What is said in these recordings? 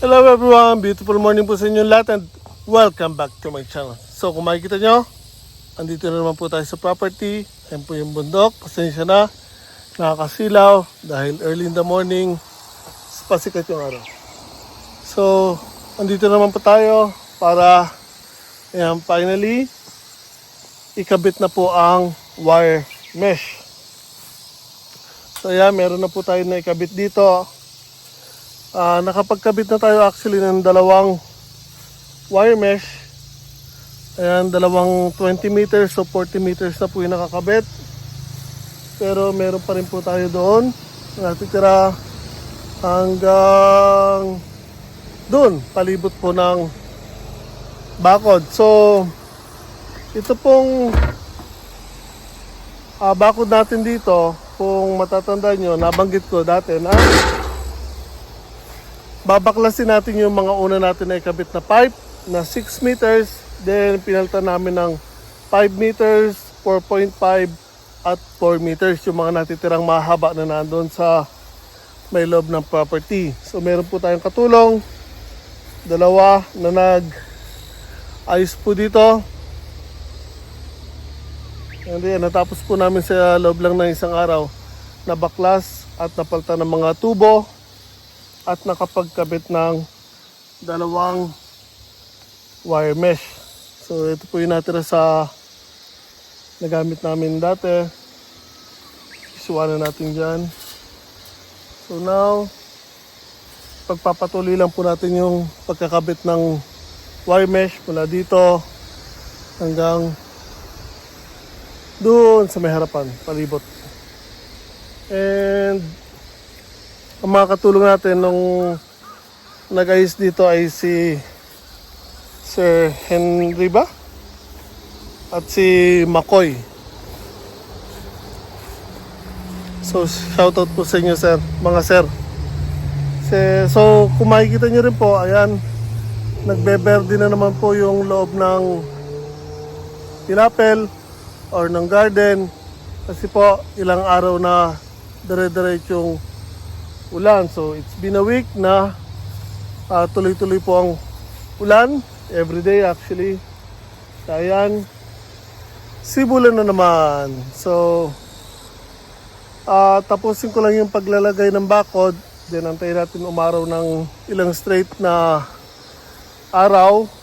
Hello everyone, beautiful morning po sa inyo lahat and welcome back to my channel. So kung makikita nyo, andito na naman po tayo sa property. Ayan po yung bundok, pasensya na. Nakakasilaw dahil early in the morning, pasikat yung araw. So, andito naman po tayo para ayan, finally ikabit na po ang wire mesh. Ayan, meron na po tayo na ikabit dito. Ah, nakapagkabit na tayo actually ng dalawang wire mesh. Ayan, dalawang 20 meters so 40 meters na po yung nakakabit. Pero meron pa rin po tayo doon. Natitira hanggang doon, palibot po ng bakod. So, ito pong ah, bakod natin dito, kung matatanda nyo, nabanggit ko dati na babaklasin natin yung mga una natin na ikabit na pipe na 6 meters. Then, pinalta namin ng 5 meters, 4.5 at 4 meters. Yung mga natitirang mahaba na nandun sa may loob ng property. So, meron po tayong katulong. Dalawa na nag ayos po dito. And natapos po namin sa loob lang ng isang araw na baklas at napalta ng mga tubo at nakapagkabit ng dalawang wire mesh. So ito po yung natira sa nagamit namin dati. Isuwanan natin dyan. So now, pagpapatuloy lang po natin yung pagkakabit ng wire mesh mula dito hanggang doon sa may harapan, palibot. And ang mga katulong natin nung nag-ayos dito ay si Sir Henry ba? At si Makoy. So, shoutout po sa inyo, sir. Mga sir. Si- So, kung makikita nyo rin po, ayan, nagbeberde na naman po yung loob ng tinapel or ng garden. Kasi po, ilang araw na dire-diretsong ulan. So it's been a week na ah, tuloy-tuloy po ang ulan. Every day actually. Ayan. Sibulan na naman. So ah, tapusin ko lang yung paglalagay ng bakod. Then antayin natin umaraw ng ilang straight na araw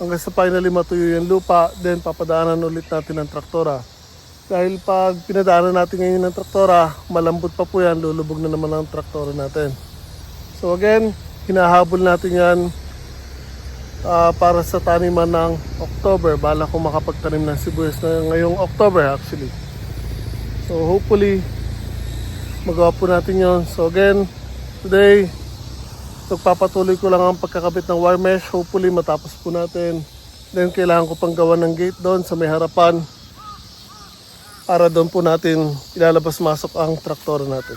hanggang sa finally matuyo yung lupa. Then papadaanan ulit natin ng traktora. Dahil pag pinadaanan natin ngayon ng traktora, malambot pa po yan, lulubog na naman ang traktora natin. So again, hinahabol natin yan ah, para sa taniman ng October. Bala ko makapagtanim ng sibuyas na ngayong October actually. So hopefully, magawa po natin yon. So again, today, pagpapatuloy ko lang ang pagkakabit ng wire mesh. Hopefully matapos po natin. Then kailangan ko pang gawa ng gate doon sa may harapan para doon po natin ilalabas-masok ang traktor natin.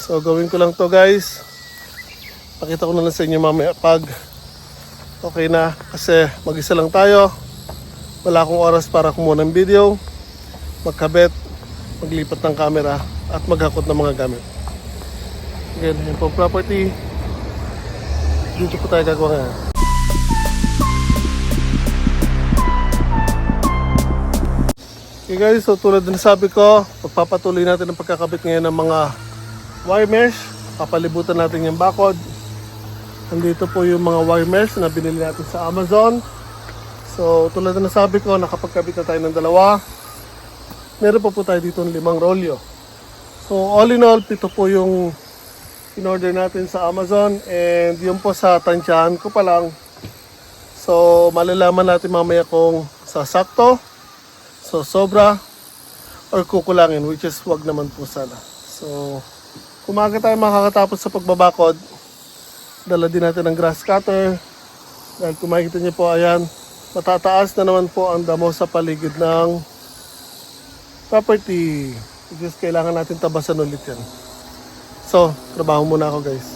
So gawin ko lang to guys. Pakita ko na lang sa inyo mamaya pag okay na kasi mag-isa lang tayo. Wala akong oras para kumuha ng video, magkabit, maglipat ng camera at maghakot ng mga gamit. Again, yun po property. Dito po tayo gagawa ngayon. Okay guys, so tulad ng sabi ko, pagpapatuloy natin ang pagkakabit ngayon ng mga wire mesh. Papalibutan natin yung bakod. Nandito po yung mga wire mesh na binili natin sa Amazon. So tulad ng sabi ko, nakapagkabit na tayo ng dalawa. Meron pa po tayo dito ng limang rolyo. So all in all, pito po yung in-order natin sa Amazon. And yun po sa tansyahan ko pa lang. So malalaman natin mamaya kung sasakto So sobra or kukulangin which is wag naman po sana. So kung maaga tayo makakatapos sa pagbabakod, dala din natin ng grass cutter. Dahil kung makikita niyo po, ayan, matataas na naman po ang damo sa paligid ng property. Which is kailangan natin tabasan ulit yan. So, trabaho muna ako guys.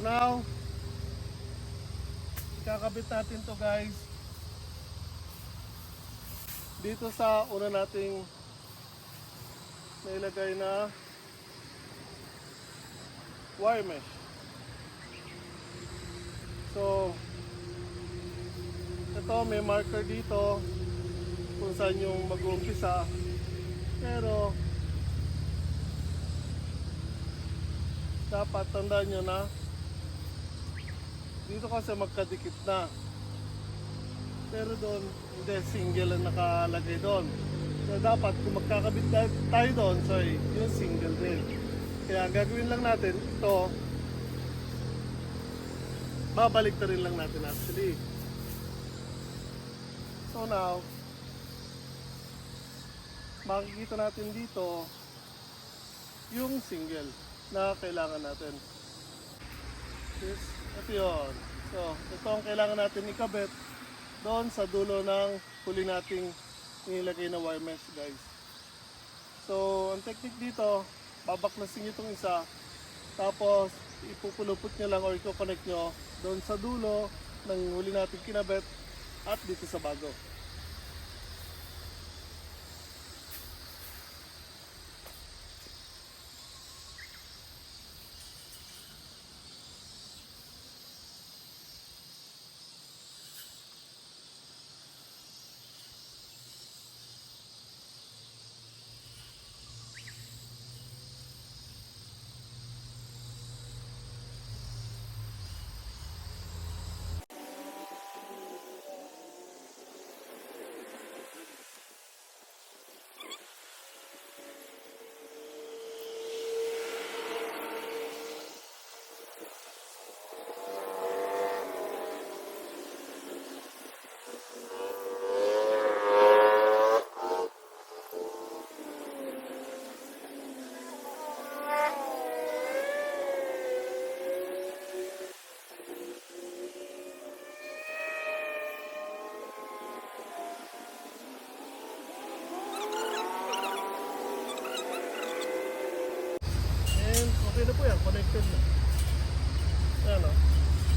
Now, ikakabit natin to guys. Dito sa una nating nailagay na wire mesh. So, ito may marker dito kung saan yung mag-uumpisa. Pero, dapat tandaan nyo na dito kasi magkadikit na. Pero doon, hindi, single ang nakalagay doon. So dapat kung magkakabit tayo doon, so yung single din. Kaya ang gagawin lang natin, ito, babalik na rin lang natin actually. So now, makikita natin dito yung single na kailangan natin. This, ito yun. So, ito ang kailangan natin ikabit doon sa dulo ng huli nating nilagay na wire mesh guys. So, ang technique dito, babaklasin nyo itong isa, tapos ipupulupot nyo lang or i-connect nyo doon sa dulo ng huli nating kinabit at dito sa bago. And okay na po yan, connected na. Ayan o.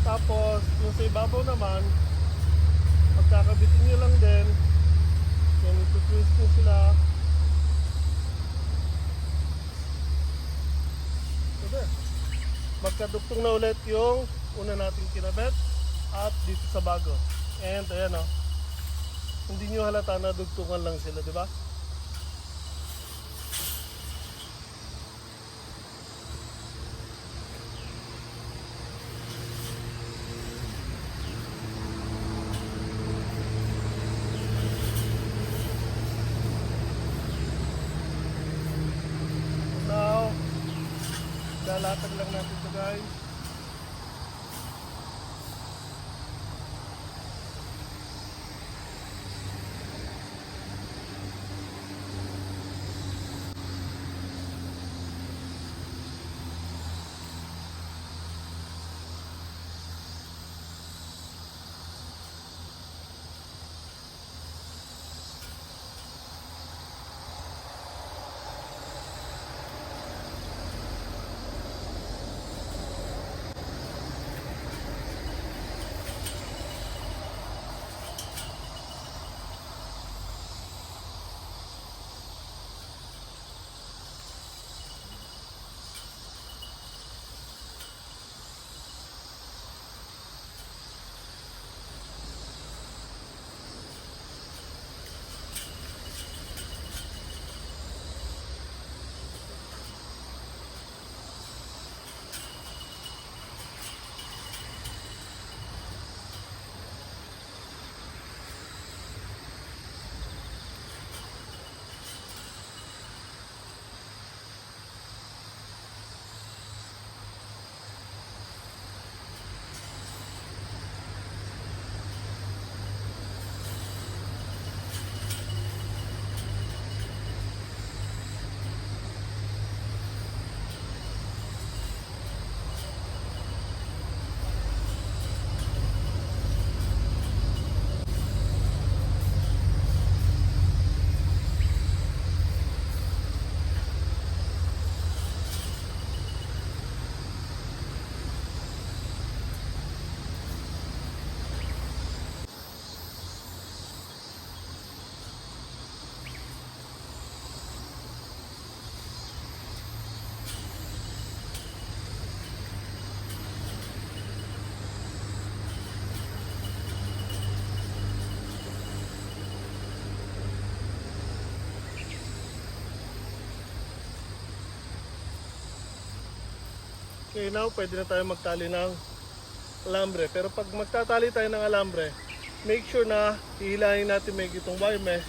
Tapos, yung sa ibabaw naman, pagkakabitin nyo lang din, yan, ito-twist nyo sila. So there. Magkadugtong na ulit yung una nating kinabit at dito sa bago. And ayan o. Hindi nyo halata na dugtungan lang sila, di ba? Now, lalatag lang natin ito guys. Okay, now pwede na tayo magtali ng alambre. Pero pag magtatali tayo ng alambre, make sure na hihilahin natin may itong wire mesh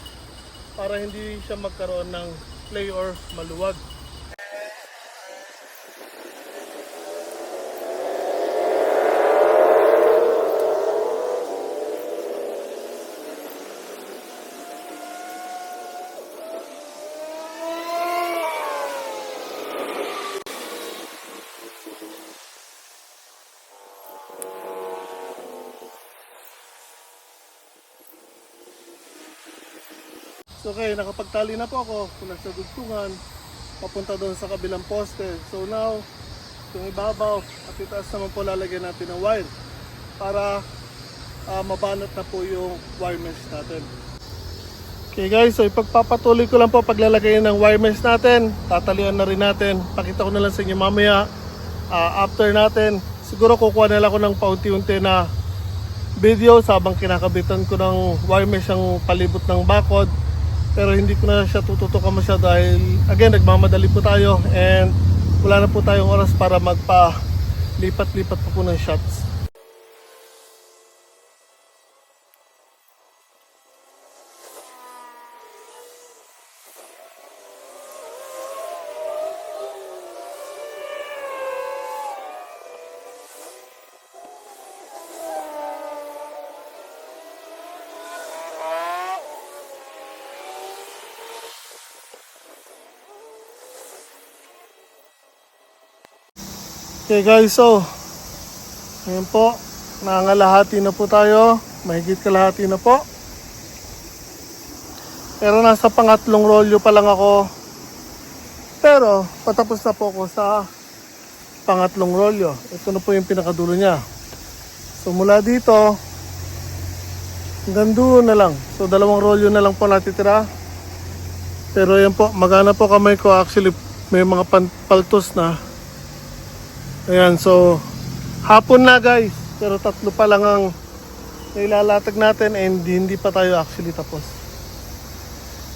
para hindi siya magkaroon ng play or maluwag. So okay, nakapagtali na po ako mula sa dugtungan papunta doon sa kabilang poste. So now, yung ibabaw at itaas naman po lalagyan natin ng wire para ah, mabanat na po yung wire mesh natin. Okay guys, so ipagpapatuloy ko lang po paglalagay ng wire mesh natin. Tatalian na rin natin. Pakita ko na lang sa inyo mamaya ah, after natin. Siguro kukuha na lang ako ng paunti-unti na video sabang kinakabitan ko ng wire mesh ang palibot ng bakod pero hindi ko na siya tututukan masyado dahil again nagmamadali po tayo and wala na po tayong oras para magpa lipat-lipat pa po ng shots Okay guys, so ngayon po, nangalahati na po tayo. Mahigit kalahati na po. Pero nasa pangatlong rolyo pa lang ako. Pero patapos na po ako sa pangatlong rolyo. Ito na po yung pinakadulo niya. So mula dito, hanggang doon na lang. So dalawang rolyo na lang po natitira. Pero yan po, magana po kamay ko. Actually, may mga paltos na. Ayan, so hapon na guys. Pero tatlo pa lang ang nailalatag natin and hindi pa tayo actually tapos.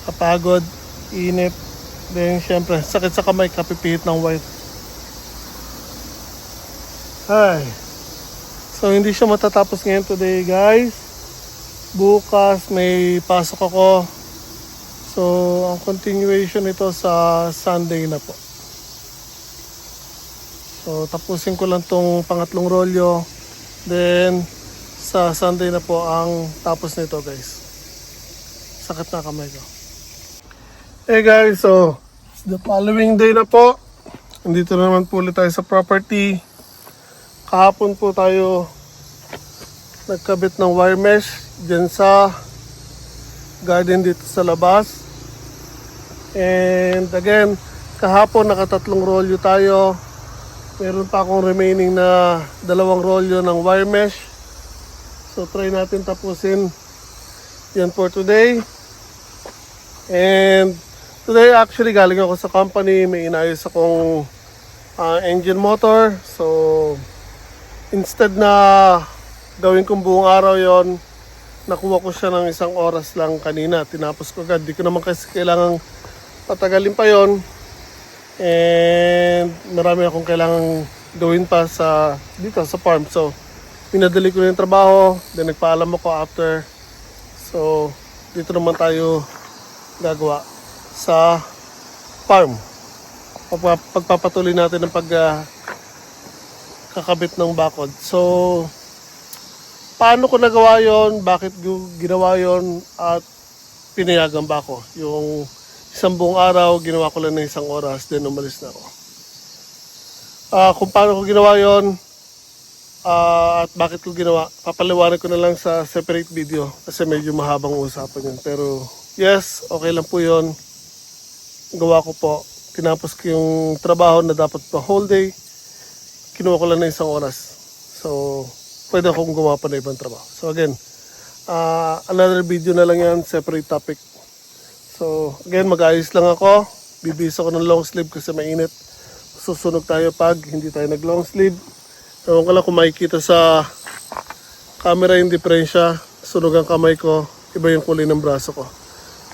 Kapagod, init, then syempre sakit sa kamay kapipihit ng white. Ay. So hindi siya matatapos ngayon today guys. Bukas may pasok ako. So ang continuation ito sa Sunday na po. So, tapusin ko lang tong pangatlong rolyo. Then, sa Sunday na po ang tapos nito guys. Sakit na kamay ko. Hey guys, so, the following day na po. Nandito na naman po ulit tayo sa property. Kahapon po tayo nagkabit ng wire mesh dyan sa garden dito sa labas. And again, kahapon nakatatlong rolyo tayo. Meron pa akong remaining na dalawang rolyo ng wire mesh. So try natin tapusin yan for today. And today actually galing ako sa company, may inayos akong ah, engine motor. So instead na gawin kong buong araw yon nakuha ko siya ng isang oras lang kanina. Tinapos ko agad. Di ko naman kasi kailangang patagalin pa yon And marami akong kailangang gawin pa sa dito sa farm. So, pinadali ko na yung trabaho. Then nagpaalam ako after. So, dito naman tayo gagawa sa farm. Pagpa- Pagpapatuloy natin ng pag ah, kakabit ng bakod. So, paano ko nagawa yon Bakit ginawa yon At pinayagan ba ako? Yung isang buong araw, ginawa ko lang ng isang oras, then umalis na ako. Ah, kung paano ko ginawa yon ah, at bakit ko ginawa, papaliwanag ko na lang sa separate video kasi medyo mahabang usapan yun. Pero yes, okay lang po yon Gawa ko po. Tinapos ko yung trabaho na dapat pa whole day. Kinuha ko lang ng isang oras. So, pwede akong gumawa pa ng ibang trabaho. So again, ah, another video na lang yan, separate topic. So, again, mag-ayos lang ako. Bibisa ko ng long sleeve kasi mainit. Susunog tayo pag hindi tayo nag-long sleeve. Ewan ko lang kung makikita sa camera yung diferensya. Sunog ang kamay ko. Iba yung kulay ng braso ko.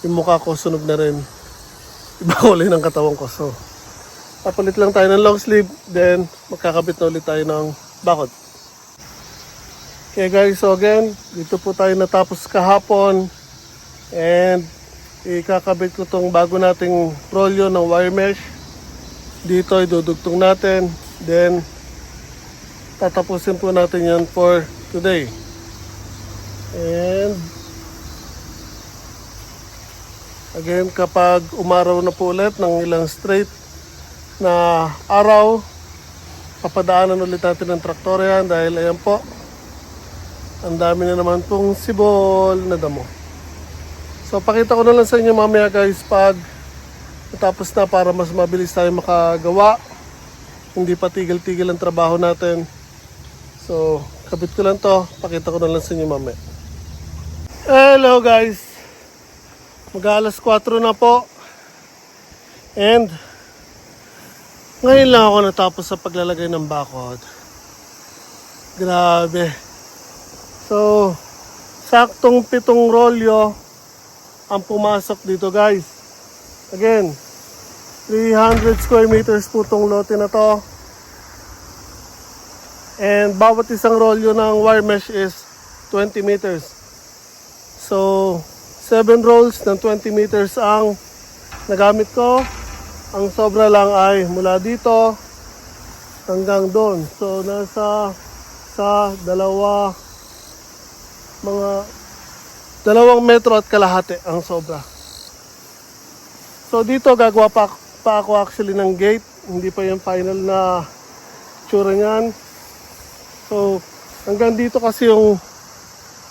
Yung mukha ko sunog na rin. Iba kulay ng katawan ko. So, papalit lang tayo ng long sleeve, then magkakabit na ulit tayo ng bakod. Okay guys, so again, dito po tayo natapos kahapon and ikakabit ko tong bago nating rolyo ng wire mesh. Dito idudugtong natin, then tatapusin po natin yan for today. And again, kapag umaraw na po ulit ng ilang straight na araw, papadaanan ulit natin ng traktor yan dahil ayan po, ang dami na naman pong sibol na damo. So pakita ko na lang sa inyo mamaya guys pag natapos na para mas mabilis tayo makagawa. Hindi pa tigil-tigil ang trabaho natin. So kabit ko lang to, pakita ko na lang sa inyo mamaya. Hello guys! Mag alas 4 na po. And ngayon lang ako natapos sa paglalagay ng bakod. Grabe. So, saktong pitong rolyo ang pumasok dito guys. Again, 300 square meters po tong lote na to. And bawat isang rolyo ng wire mesh is 20 meters. So, 7 rolls ng 20 meters ang nagamit ko. Ang sobra lang ay mula dito hanggang doon. So, nasa sa dalawa mga dalawang metro at kalahati ang sobra. So dito gagawa pa, pa ako actually ng gate. Hindi pa yung final na tsura niyan. So hanggang dito kasi yung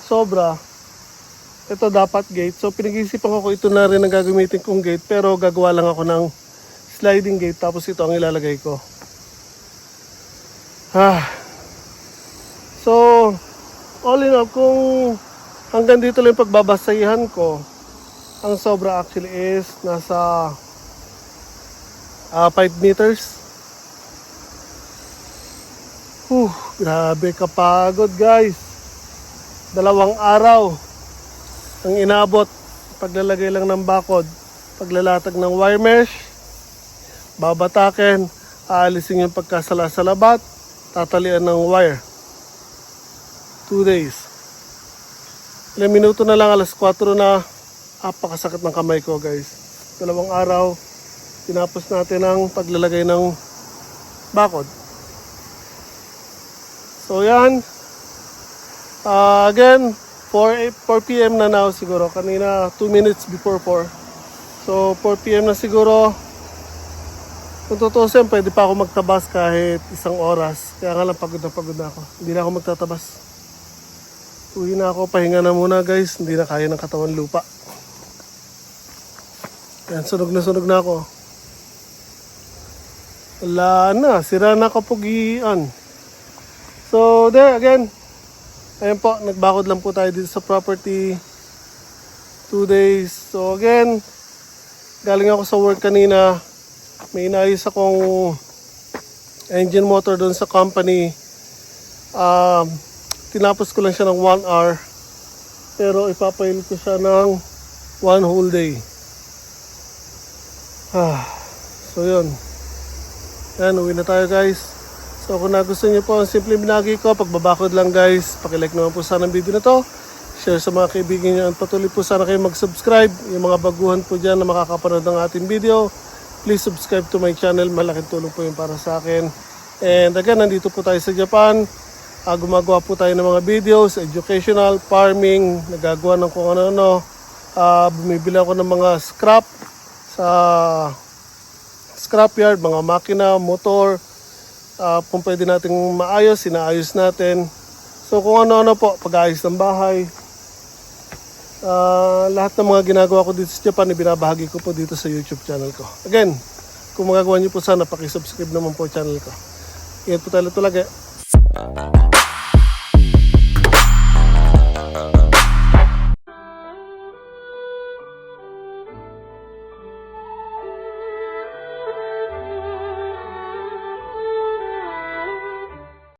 sobra. Ito dapat gate. So pinag-isipan ko ito na rin ang gagamitin kong gate. Pero gagawa lang ako ng sliding gate. Tapos ito ang ilalagay ko. Ah. So, all in all, kung hanggang dito lang yung pagbabasayahan ko, ang sobra actually is nasa 5 meters. Whew, grabe kapagod guys. Dalawang araw ang inabot paglalagay lang ng bakod, paglalatag ng wire mesh, babatakin, aalisin yung pagkasala sa labat, tatalian ng wire. 2 days. Ilang minuto na lang, alas 4 na. Apakasakit ng kamay ko, guys. Dalawang araw, tinapos natin ang paglalagay ng bakod. So, yan. Ah, again, 4, 4 p.m. na now siguro. Kanina, 2 minutes before 4. So, 4 p.m. na siguro. Kung tutusin, pwede pa ako magtabas kahit isang oras. Kaya nga lang, pagod na pagod na ako. Hindi na ako magtatabas. Uwi na ako, pahinga na muna guys. Hindi na kaya ng katawan lupa. Yan, sunog na sunog na ako. Wala na, sira na kapugian. So, there again. Ayan po, nagbakod lang po tayo dito sa property. Two days. So again, galing ako sa work kanina. May inayos akong engine motor doon sa company. Um, tinapos ko lang siya ng 1 hour pero ipapail ko siya ng one whole day. Ah, so yun. Yan uwi na tayo guys. So kung nagustuhan niyo po ang simple binagi ko pagbabakod lang guys pakilike naman po sana ang video na to. Share sa mga kaibigan nyo at patuloy po sana kayo mag-subscribe. Yung mga baguhan po dyan na makakapanood ng ating video please subscribe to my channel. Malaking tulong po yun para sa akin. And again nandito po tayo sa Japan Ah, gumagawa po tayo ng mga videos, educational, farming, nagagawa ng kung ano-ano. Ah, bumibili ako ng mga scrap sa scrapyard, mga makina, motor. Ah, kung pwede nating maayos, sinaayos natin. So kung ano-ano po, pag-ayos ng bahay. Ah, lahat ng mga ginagawa ko dito sa Japan, ibinabahagi ko po dito sa YouTube channel ko. Again, kung magagawa niyo po sana, pakisubscribe naman po channel ko. Ingat po tayo talaga.